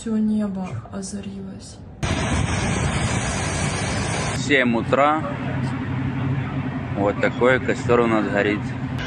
Все небо озарилось. 7 утра. Вот такой костер у нас горит.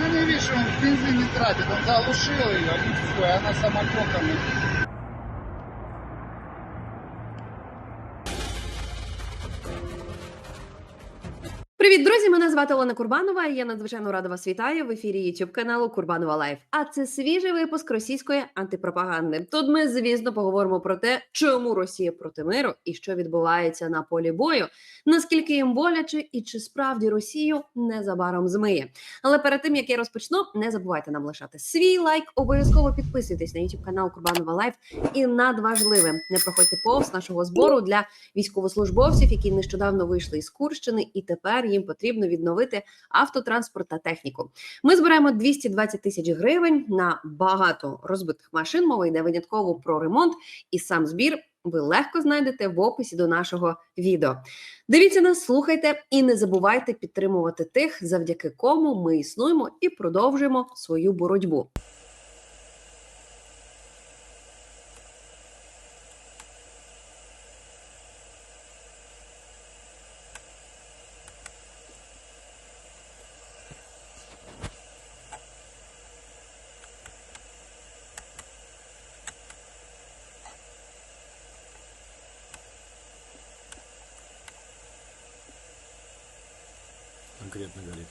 Ну, не видишь, он бензин не тратит, он заглушил ее, и все, она сама током Привіт, друзі! Мене звати Олена Курбанова. Я надзвичайно рада вас вітаю в ефірі youtube каналу Курбанова Лайф. А це свіжий випуск російської антипропаганди. Тут ми, звісно, поговоримо про те, чому Росія проти миру і що відбувається на полі бою, наскільки їм боляче, і чи справді Росію незабаром змиє. Але перед тим як я розпочну, не забувайте нам лишати свій лайк. Обов'язково підписуйтесь на youtube канал Курбанова Лайф. І надважливе, не проходьте повз нашого збору для військовослужбовців, які нещодавно вийшли із Курщини, і тепер їм потрібно відновити автотранспорт та техніку. Ми збираємо 220 тисяч гривень на багато розбитих машин. Мова йде винятково про ремонт і сам збір. Ви легко знайдете в описі до нашого відео. Дивіться нас, слухайте і не забувайте підтримувати тих, завдяки кому ми існуємо і продовжуємо свою боротьбу. Конкретно горит.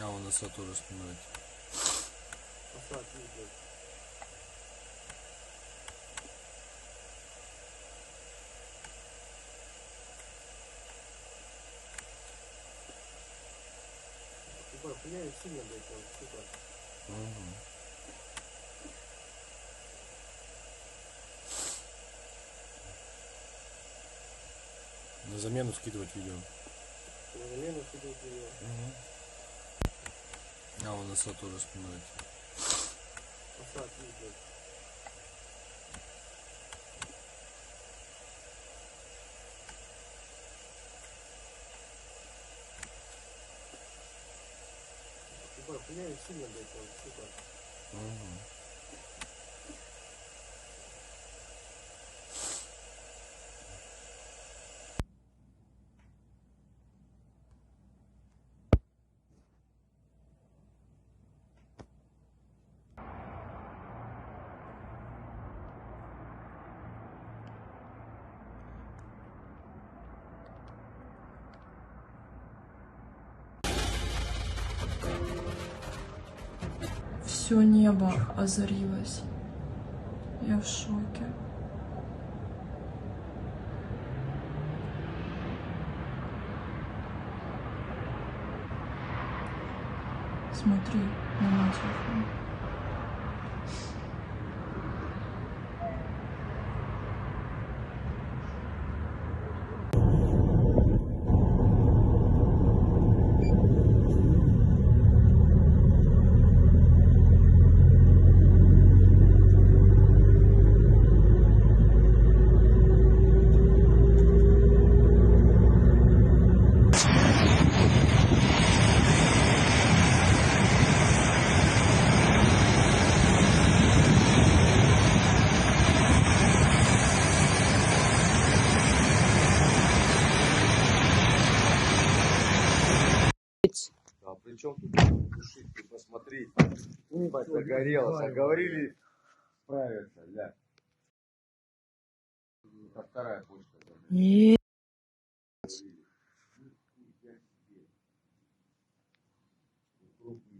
А, у нас тоже снимает. пеняю сильно до этого стекла. Угу. На замену скидывать видео. На замену скидывать видео. Угу. А он насад тоже снимает. Насад видно. 그냥 있으면 될거 없을 것 같아. 음. Thank. Все небо озарилось. Я в шоке. Смотри на мой телефон. А при чем тут душить? Ты посмотри. Ебать, загорелось. А говорили справиться, ля. Это вторая почта. Говорили. Нихуя себе. Крупный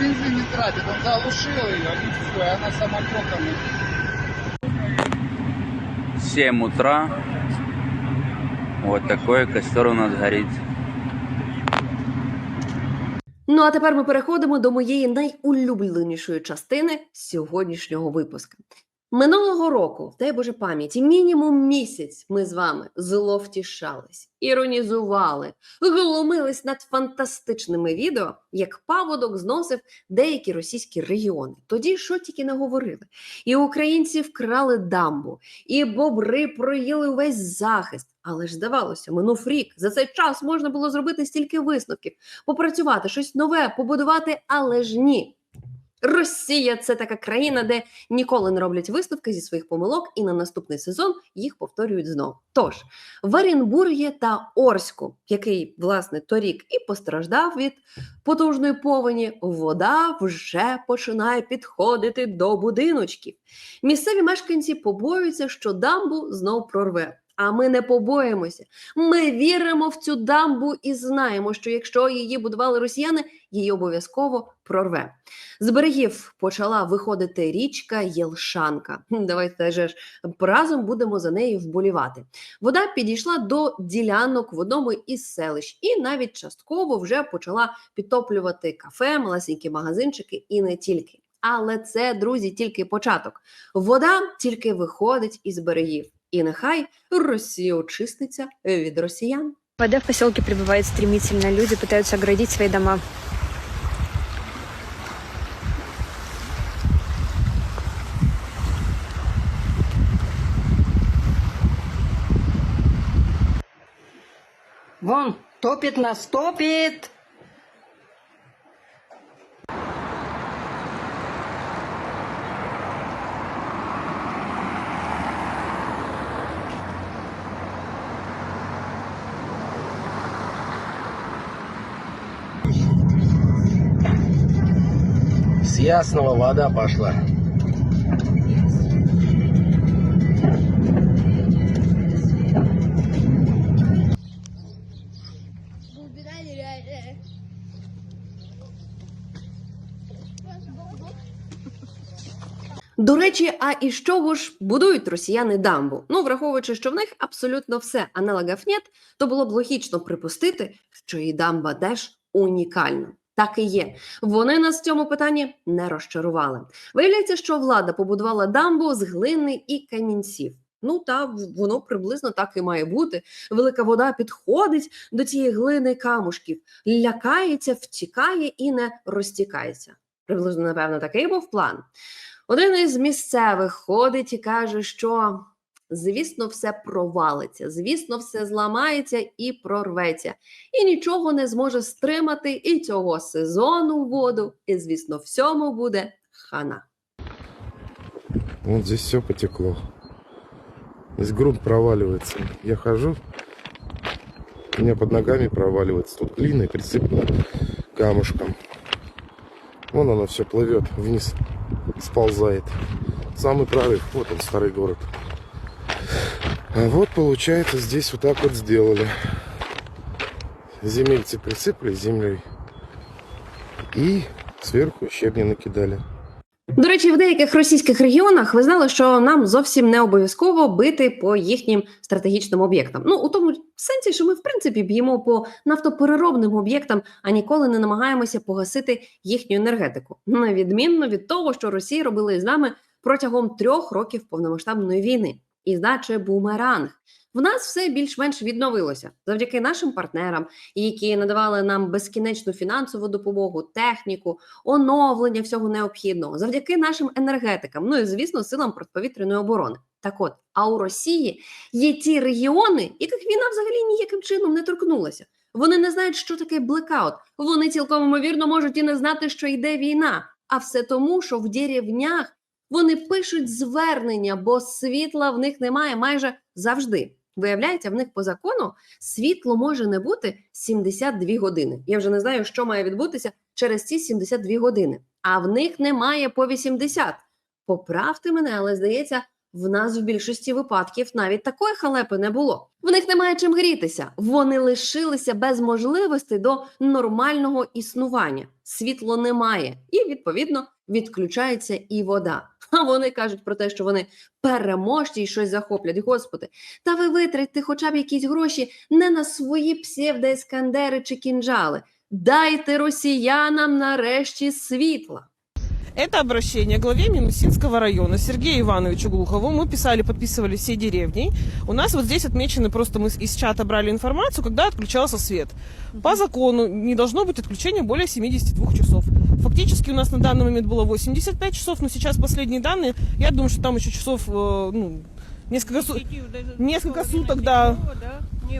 ебаный. не тратит. Он заглушил ее, и все, и она самотеком. 7 утра. Вот такой костер у нас горит. Ну а тепер ми переходимо до моєї найулюбленішої частини сьогоднішнього випуску. Минулого року, дай Боже пам'яті, мінімум місяць ми з вами зловтішались, іронізували, глумились над фантастичними відео, як паводок зносив деякі російські регіони. Тоді що тільки не говорили. І українці вкрали дамбу, і бобри проїли увесь захист. Але ж здавалося, минув рік. За цей час можна було зробити стільки висновків, попрацювати, щось нове, побудувати, але ж ні. Росія це така країна, де ніколи не роблять висновки зі своїх помилок, і на наступний сезон їх повторюють знову. Тож в Оренбургі та Орську, який власне торік і постраждав від потужної повені, вода вже починає підходити до будиночків. Місцеві мешканці побоюються, що дамбу знов прорве. А ми не побоїмося. Ми віримо в цю дамбу і знаємо, що якщо її будували росіяни, її обов'язково прорве. З берегів почала виходити річка Єлшанка. Давайте ж разом будемо за нею вболівати. Вода підійшла до ділянок в одному із селищ, і навіть частково вже почала підтоплювати кафе, малесенькі магазинчики і не тільки. Але це, друзі, тільки початок. Вода тільки виходить із берегів. І нехай Росія очиститься від росіян. Вода в поселке прибывает стремительно. Люди пытаются оградить свои дома. Вон, топит нас, топит! Ясного вода пошла. До речі, а із чого ж будують росіяни дамбу? Ну, враховуючи, що в них абсолютно все аналогів нет, то було б логічно припустити, що і дамба теж унікальна. Так і є. Вони нас в цьому питанні не розчарували. Виявляється, що влада побудувала дамбу з глини і камінців. Ну та воно приблизно так і має бути. Велика вода підходить до цієї глини камушків, лякається, втікає і не розтікається. Приблизно, напевно, такий був план. Один із місцевих ходить і каже, що звісно, все провалиться, звісно, все зламається і прорветься, і нічого не зможе стримати і цього сезону воду, і звісно, всьому буде хана. Вот здесь все потекло. Здесь грунт проваливается. Я хожу, у меня под ногами проваливается. Тут глиной присыпано камушком. Вон оно все плывет вниз, сползает. Самый прорыв, вот он, старый город. Вот, получается, здесь вот так вот сделали. Земельцы присыпали землей и сверху щебни накидали. До речі, в деяких російських регіонах ви знали, що нам зовсім не обов'язково бити по їхнім стратегічним об'єктам. Ну у тому сенсі, що ми в принципі б'ємо по нафтопереробним об'єктам, а ніколи не намагаємося погасити їхню енергетику. На відмінно від того, що Росія робила із нами протягом трьох років повномасштабної війни, і наче бумеранг. В нас все більш-менш відновилося завдяки нашим партнерам, які надавали нам безкінечну фінансову допомогу, техніку, оновлення всього необхідного завдяки нашим енергетикам, ну і звісно, силам протиповітряної оборони. Так от, а у Росії є ті регіони, яких війна взагалі ніяким чином не торкнулася. Вони не знають, що таке блекаут. Вони цілком ймовірно можуть і не знати, що йде війна. А все тому, що в деревнях вони пишуть звернення, бо світла в них немає майже завжди. Виявляється, в них по закону світло може не бути 72 години. Я вже не знаю, що має відбутися через ці 72 години. А в них немає по 80. Поправте мене, але здається, В нас в більшості випадків навіть такої халепи не було. В них немає чим грітися. Вони лишилися без можливості до нормального існування. Світло немає, і відповідно відключається і вода. А вони кажуть про те, що вони переможці і щось захоплять. Господи, та ви витратьте хоча б якісь гроші не на свої псевдоескандери чи кінжали. Дайте росіянам нарешті світла. Это обращение главе Минусинского района Сергею Ивановичу Глухову. Мы писали, подписывали всей деревней. У нас вот здесь отмечены, просто мы из чата брали информацию, когда отключался свет. По закону не должно быть отключения более 72 часов. Фактически у нас на данный момент было 85 часов, но сейчас последние данные, я думаю, что там еще часов, э, ну, несколько, су- несколько суток, да.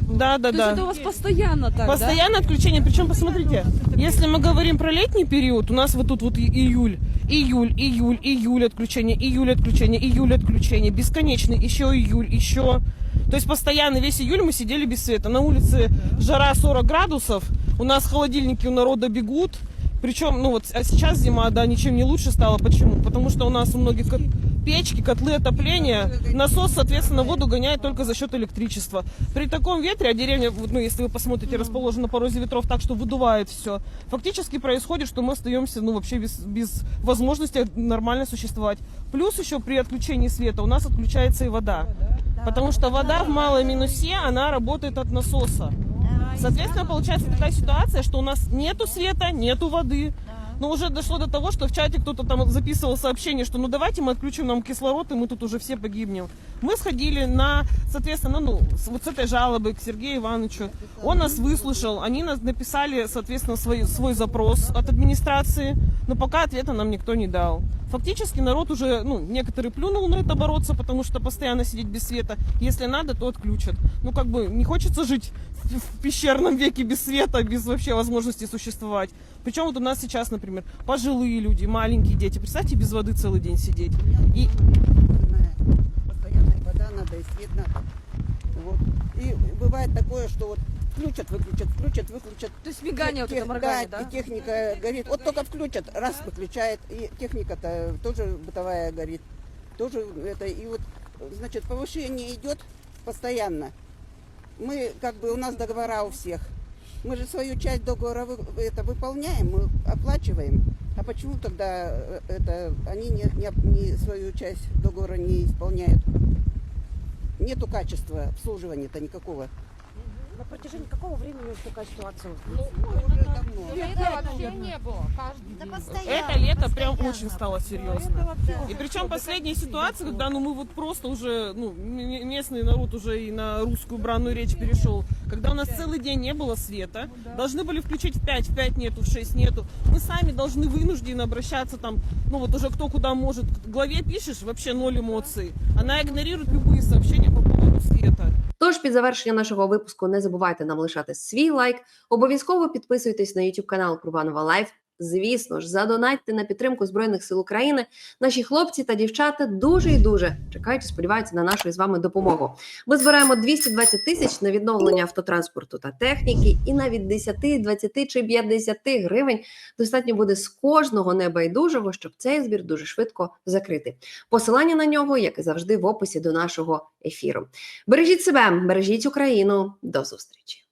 Да, да, да. вас постоянно так, Постоянное отключение. Причем, посмотрите, если мы говорим про летний период, у нас вот тут вот июль, июль, июль, июль отключение, июль отключение, июль отключение, бесконечный, еще июль, еще. То есть постоянно весь июль мы сидели без света. На улице жара 40 градусов, у нас холодильники у народа бегут. Причем, ну вот, а сейчас зима, да, ничем не лучше стала. Почему? Потому что у нас у многих печки, котлы отопления, насос, соответственно, воду гоняет только за счет электричества. При таком ветре, а деревня, ну, если вы посмотрите, расположена на порозе ветров так, что выдувает все, фактически происходит, что мы остаемся, ну, вообще без, без возможности нормально существовать. Плюс еще при отключении света у нас отключается и вода. Потому что вода в малой минусе, она работает от насоса. Соответственно, получается такая ситуация, что у нас нету света, нету воды. Но уже дошло до того, что в чате кто-то там записывал сообщение, что ну давайте мы отключим нам кислород, и мы тут уже все погибнем. Мы сходили на, соответственно, ну, вот с этой жалобой к Сергею Ивановичу. Он нас выслушал, они нас написали, соответственно, свой, свой запрос от администрации, но пока ответа нам никто не дал. Фактически народ уже, ну, некоторые плюнул на это бороться, потому что постоянно сидеть без света. Если надо, то отключат. Ну, как бы, не хочется жить в пещерном веке без света, без вообще возможности существовать. Причем вот у нас сейчас, например, пожилые люди, маленькие дети. Представьте, без воды целый день сидеть. И Постоянная вода надо и свет надо. Вот. И бывает такое, что вот включат, выключат, включат, выключат. То есть мигание вот Тех- это моргание, да, да? и техника горит. Вот только включат, раз выключает, и техника-то тоже бытовая горит. Тоже это, и вот, значит, повышение идет постоянно. Мы, как бы, у нас договора у всех. Мы же свою часть договора вы- это выполняем, мы оплачиваем. А почему тогда э, это они не, не, оп- не свою часть договора не исполняют? Нету качества обслуживания-то никакого. На протяжении какого времени такая ситуация? Уже давно. вообще не было. Каждый день. это лето прям очень стало серьезно. И причем последняя ситуация, когда ну мы вот просто уже, ну местный народ уже и на русскую бранную речь перешел, когда у нас целый день не было света, должны были включить в 5, в 5 нету, в 6 нету. Мы сами должны вынуждены обращаться там, ну вот уже кто куда может. Главе пишешь, вообще ноль эмоций. Она игнорирует любые сообщения по поводу света. Тож під завершення нашого випуску не забувайте нам лишати свій лайк. Обов'язково підписуйтесь на YouTube канал Курбанова Лайф. Звісно ж, задонатьте на підтримку Збройних сил України. Наші хлопці та дівчата дуже і дуже чекають сподіваються на нашу із вами допомогу. Ми збираємо 220 тисяч на відновлення автотранспорту та техніки, і навіть 10, 20 чи 50 гривень достатньо буде з кожного небайдужого, щоб цей збір дуже швидко закрити. Посилання на нього, як і завжди, в описі до нашого ефіру. Бережіть себе, бережіть Україну. До зустрічі.